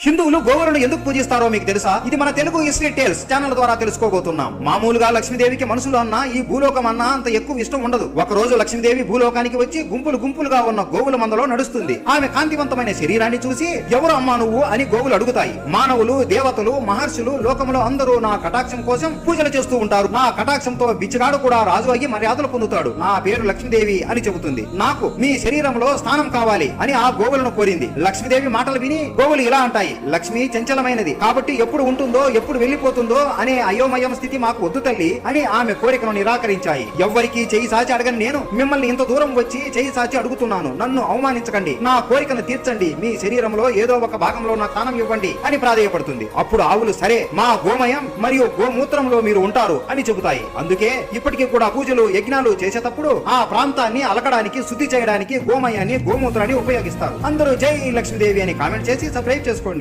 హిందువులు గోవులను ఎందుకు పూజిస్తారో మీకు తెలుసా? ఇది మన తెలుగు హిస్టరీ టేల్స్ ఛానల్ ద్వారా తెలుసుకోబోతున్నాం. మామూలుగా లక్ష్మీదేవికి మనుషులు అన్నా ఈ భూలోకం అన్నా అంత ఎక్కువ ఇష్టం ఉండదు. ఒక రోజు లక్ష్మీదేవి భూలోకానికి వచ్చి గుంపులు గుంపులుగా ఉన్న గోవుల మందలో నడుస్తుంది. ఆమె కాంతివంతమైన శరీరాన్ని చూసి ఎవరు అమ్మా నువ్వు? అని గోవులు అడుగుతాయి. మానవులు దేవతలు మహర్షులు లోకంలో అందరూ నా కటాక్షం కోసం పూజలు చేస్తూ ఉంటారు. నా కటాక్షంతో బిచ్చగాడు కూడా రాజు అయ్యి మర్యాదలు పొందుతాడు. నా పేరు లక్ష్మీదేవి అని చెబుతుంది. నాకు మీ శరీరంలో స్థానం కావాలి అని ఆ గోవులను కోరింది. లక్ష్మీదేవి మాటలు విని గోవులు ఇలా అంటాయి. లక్ష్మి చంచలమైనది. కాబట్టి ఎప్పుడు ఉంటుందో ఎప్పుడు వెళ్ళిపోతుందో అనే అయోమయం స్థితి మాకు వద్దు తల్లి అని ఆమె కోరికను నిరాకరించాయి. ఎవ్వరికి చేయి సాచి అడగని నేను మిమ్మల్ని ఇంత దూరం వచ్చి చేయి సాచి అడుగుతున్నాను. నన్ను అవమానించకండి. నా కోరికను తీర్చండి. మీ శరీరంలో ఏదో ఒక భాగంలో నా స్థానం ఇవ్వండి అని ప్రాధేయపడుతుంది. అప్పుడు ఆవులు సరే మా గోమయం మరియు గోమూత్రంలో మీరు ఉంటారు అని చెబుతాయి. అందుకే ఇప్పటికీ కూడా పూజలు యజ్ఞాలు చేసేటప్పుడు ఆ ప్రాంతాన్ని అలకడానికి శుద్ధి చేయడానికి గోమయాన్ని గోమూత్రాన్ని ఉపయోగిస్తారు. అందరూ జై లక్ష్మీదేవి అని కామెంట్ చేసి సబ్స్క్రైబ్ చేసుకోండి.